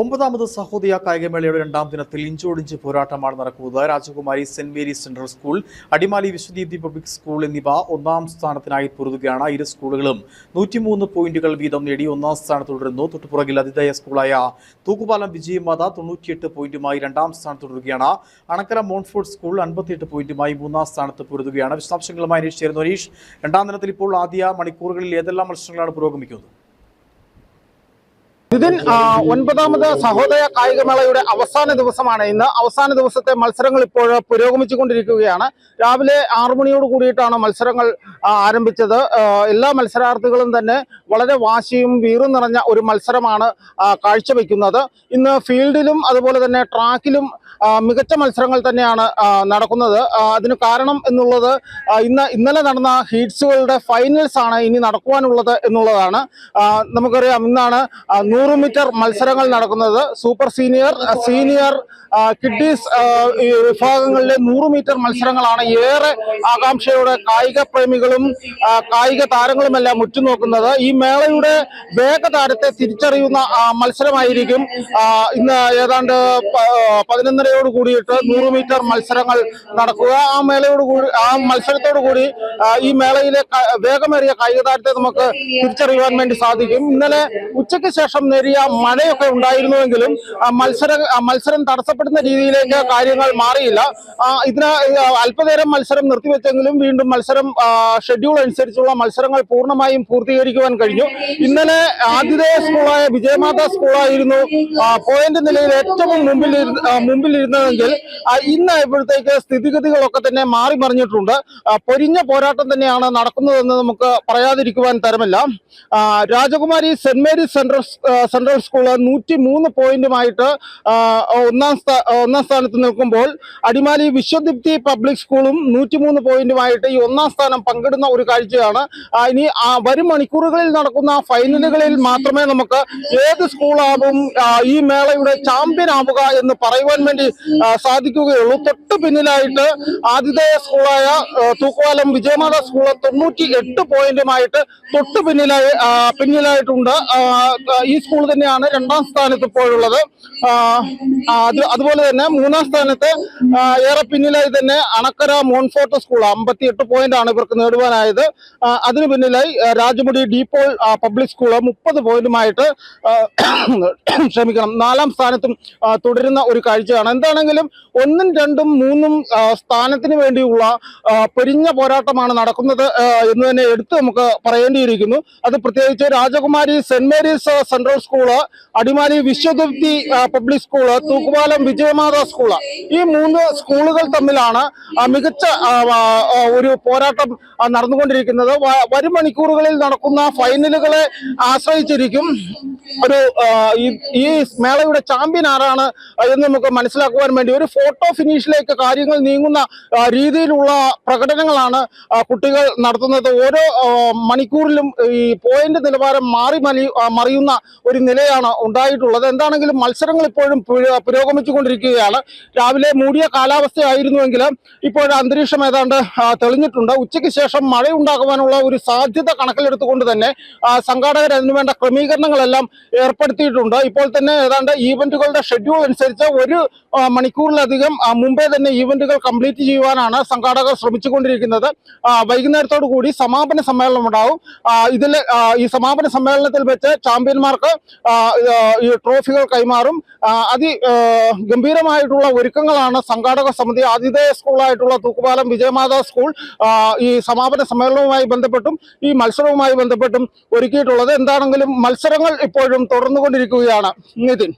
ഒമ്പതാമത് സഹോദയ കായികമേളയുടെ രണ്ടാം ദിനത്തിൽ ഇഞ്ചോടിഞ്ച് പോരാട്ടമാണ് നടക്കുന്നത്. Rajakumari Saint Mary's central school Adimali Vishwadeepthi public school എന്നിവ ഒന്നാം സ്ഥാനത്തിനായി പൊരുതുകയാണ്. ഇരു സ്കൂളുകളും നൂറ്റിമൂന്ന് പോയിന്റുകൾ വീതം നേടി ഒന്നാം സ്ഥാനത്ത് തുടരുന്നു. തൊട്ടുപുറകിൽ അതിഥേയ സ്കൂളായ തൂക്കുപാലം വിജയമാത തൊണ്ണൂറ്റിയെട്ട് പോയിന്റുമായി രണ്ടാം സ്ഥാനത്ത് തുടരുകയാണ്. അണക്കര മോൺഫോർട്ട് സ്കൂൾ അൻപത്തിയെട്ട് പോയിന്റുമായി മൂന്നാം സ്ഥാനത്ത് പൊരുതുകയാണ്. വിശദാംശങ്ങളുമായി അനീഷ് അനീഷ് രണ്ടാം ദിനത്തിൽ ഇപ്പോൾ ആദ്യ മണിക്കൂറുകളിൽ ഏതെല്ലാം മത്സരങ്ങളാണ് പുരോഗമിക്കുന്നത്? ഇതിൻ ഒൻപതാമത് സഹോദയ കായികമേളയുടെ അവസാന ദിവസമാണ് ഇന്ന്. അവസാന ദിവസത്തെ മത്സരങ്ങൾ ഇപ്പോൾ പുരോഗമിച്ചുകൊണ്ടിരിക്കുകയാണ്. രാവിലെ ആറു മണിയോട് കൂടിയിട്ടാണ് മത്സരങ്ങൾ ആരംഭിച്ചത്. എല്ലാ മത്സരാർത്ഥികളും തന്നെ വളരെ വാശിയും വീറും നിറഞ്ഞ ഒരു മത്സരമാണ് കാഴ്ചവെക്കുന്നത്. ഇന്ന് ഫീൽഡിലും അതുപോലെ തന്നെ ട്രാക്കിലും മികച്ച മത്സരങ്ങൾ തന്നെയാണ് നടക്കുന്നത്. അതിന് കാരണം എന്നുള്ളത് ഇന്ന് ഇന്നലെ നടന്ന ഹീറ്റ്സുകളുടെ ഫൈനൽസ് ആണ് ഇനി നടക്കുവാനുള്ളത് എന്നുള്ളതാണ്. നമുക്കറിയാം ഇന്നാണ് നൂറ് മീറ്റർ മത്സരങ്ങൾ നടക്കുന്നത്. സൂപ്പർ സീനിയർ സീനിയർ ഈ വിഭാഗങ്ങളിലെ നൂറ് മീറ്റർ മത്സരങ്ങളാണ് ഏറെ ആകാംക്ഷയോടെ കായിക പ്രേമികളും കായിക താരങ്ങളുമെല്ലാം ഉറ്റുനോക്കുന്നത്. ഈ മേളയുടെ വേഗതാരത്തെ തിരിച്ചറിയുന്ന മത്സരമായിരിക്കും. ഇന്ന് ഏതാണ്ട് പതിനൊന്നരയോട് കൂടിയിട്ട് നൂറ് മീറ്റർ മത്സരങ്ങൾ നടക്കുക. ആ മേളയോട് കൂടി ആ മത്സരത്തോടു കൂടി ഈ മേളയിലെ വേഗമേറിയ കായിക താരത്തെ നമുക്ക് തിരിച്ചറിയുവാൻ വേണ്ടി സാധിക്കും. ഇന്നലെ ഉച്ചയ്ക്ക് ശേഷം നേരിയ മഴയൊക്കെ ഉണ്ടായിരുന്നുവെങ്കിലും മത്സരം മത്സര തടസ്സപ്പെടുന്ന രീതിയിലേക്ക് കാര്യങ്ങൾ മാറിയില്ല. ഇതിന് അല്പനേരം മത്സരം നിർത്തിവെച്ചെങ്കിലും വീണ്ടും മത്സരം ഷെഡ്യൂൾ അനുസരിച്ചുള്ള മത്സരങ്ങൾ പൂർണമായും പൂർത്തീകരിക്കുവാൻ കഴിഞ്ഞു. ഇന്നലെ ആതിഥേയ സ്കൂളായ വിജയമാത സ്കൂളായിരുന്നു പോയിന്റ് നിലയിൽ ഏറ്റവും മുമ്പിൽ മുമ്പിലിരുന്നതെങ്കിൽ ഇന്ന് ഇപ്പോഴത്തേക്ക് സ്ഥിതിഗതികളൊക്കെ തന്നെ മാറി മറിഞ്ഞിട്ടുണ്ട്. പൊരിഞ്ഞ പോരാട്ടം തന്നെയാണ് നടക്കുന്നതെന്ന് നമുക്ക് പറയാതിരിക്കുവാൻ തരമില്ല. Rajakumari Saint Mary's central central school നൂറ്റി മൂന്ന് പോയിന്റുമായിട്ട് ഒന്നാം ഒന്നാം സ്ഥാനത്ത് നിൽക്കുമ്പോൾ അടിമാലി വിശ്വദീപ്തി പബ്ലിക് സ്കൂളും നൂറ്റിമൂന്ന് പോയിന്റുമായിട്ട് ഈ ഒന്നാം സ്ഥാനം പങ്കിടുന്ന ഒരു കാഴ്ചയാണ്. ഇനി വരും മണിക്കൂറുകളിൽ നടക്കുന്ന ഫൈനലുകളിൽ മാത്രമേ നമുക്ക് ഏത് സ്കൂളാകും ഈ മേളയുടെ ചാമ്പ്യൻ ആവുക എന്ന് പറയുവാൻ വേണ്ടി സാധിക്കുകയുള്ളൂ. തൊട്ട് പിന്നിലായിട്ട് ആതിഥേയ സ്കൂളായ തൂക്കുവാലം വിജയമാത സ്കൂൾ തൊണ്ണൂറ്റി എട്ട് പോയിന്റുമായിട്ട് തൊട്ട് പിന്നിലായി പിന്നിലായിട്ടുണ്ട്. ഈ സ്കൂൾ തന്നെയാണ് രണ്ടാം സ്ഥാനത്ത് ഇപ്പോഴുള്ളത്. അത് അതുപോലെ തന്നെ മൂന്നാം സ്ഥാനത്ത് ഏറെ പിന്നിലായി തന്നെ അണക്കര മോൺഫോർട്ട് സ്കൂൾ അമ്പത്തി എട്ട് പോയിന്റ് ആണ് ഇവർക്ക് നേടുവാനായത്. അതിന് പിന്നിലായി രാജമുടി ഡീപോൾ പബ്ലിക് സ്കൂൾ മുപ്പത് പോയിന്റുമായിട്ട് ക്ഷമിക്കണം നാലാം സ്ഥാനത്തും തുടരുന്ന ഒരു കാഴ്ചയാണ്. എന്താണെങ്കിലും ഒന്നും രണ്ടും മൂന്നും സ്ഥാനത്തിന് വേണ്ടിയുള്ള പെരിഞ്ഞ പോരാട്ടമാണ് നടക്കുന്നത് എന്ന് തന്നെ എടുത്ത് നമുക്ക് പറയേണ്ടിയിരിക്കുന്നു. അത് പ്രത്യേകിച്ച് Rajakumari Saint Mary's central school Adimali Vishwathripthi public school Thookkupalam Vijayamatha school ഈ മൂന്ന് സ്കൂളുകൾ തമ്മിലാണ് മികച്ച ഒരു പോരാട്ടം നടന്നുകൊണ്ടിരിക്കുന്നത്. വരും മണിക്കൂറുകളിൽ നടക്കുന്ന ഫൈനലുകളെ ആശ്രയിച്ചിരിക്കും. ഒരു ഈ- മേളയുടെ ചാമ്പ്യൻ ആരാണ് എന്ന് നമുക്ക് മനസ്സിലാക്കുവാൻ വേണ്ടി ഒരു ഫോട്ടോ ഫിനിഷിലേക്ക് കാര്യങ്ങൾ നീങ്ങുന്ന രീതിയിലുള്ള പ്രകടനങ്ങളാണ് കുട്ടികൾ നടത്തുന്നത്. ഓരോ മണിക്കൂറിലും ഈ പോയിന്റ് നിലവാരം മാറി മലി മറിയുന്ന ഒരു നിലയാണ് ഉണ്ടായിട്ടുള്ളത്. എന്താണെങ്കിലും മത്സരങ്ങൾ ഇപ്പോഴും പുര- പുരോഗമിച്ചുകൊണ്ടിരിക്കുകയാണ്. രാവിലെ മൂടിയ കാലാവസ്ഥയായിരുന്നുവെങ്കിലും ഇപ്പോൾ അന്തരീക്ഷം ഏതാണ്ട് തെളിഞ്ഞിട്ടുണ്ട്. ഉച്ചയ്ക്ക് ശേഷം മഴയുണ്ടാകുവാനുള്ള ഒരു സാധ്യത കണക്കിലെടുത്തുകൊണ്ട് തന്നെ സംഘാടകർ അതിനുവേണ്ട ക്രമീകരണങ്ങളെല്ലാം ഏർപ്പെടുത്തിയിട്ടുണ്ട്? ഇപ്പോൾ തന്നെ ഏതാണ്ട് ഈവന്റുകളുടെ ഷെഡ്യൂൾ അനുസരിച്ച് ഒരു മണിക്കൂറിലധികം മുമ്പേ തന്നെ ഈവന്റുകൾ കംപ്ലീറ്റ് ചെയ്യുവാനാണ് സംഘാടകർ ശ്രമിച്ചുകൊണ്ടിരിക്കുന്നത്. വൈകുന്നേരത്തോടു കൂടി സമാപന സമ്മേളനം ഉണ്ടാവും. ഇതിൽ ഈ സമാപന സമ്മേളനത്തിൽ വെച്ച് ചാമ്പ്യന്മാർക്ക് ഈ ട്രോഫികൾ കൈമാറും. അതി ഗംഭീരമായിട്ടുള്ള ഒരുക്കങ്ങളാണ് സംഘാടക സമിതി ആതിഥേയ സ്കൂളായിട്ടുള്ള തൂക്കുപാലം വിജയമാതാ സ്കൂൾ ഈ സമാപന സമ്മേളനവുമായി ബന്ധപ്പെട്ടും ഈ മത്സരവുമായി ബന്ധപ്പെട്ടും ഒരുക്കിയിട്ടുള്ളത്. എന്താണെങ്കിലും മത്സരങ്ങൾ ഇപ്പോഴും തുടർന്നുകൊണ്ടിരിക്കുകയാണ് നിതിൻ.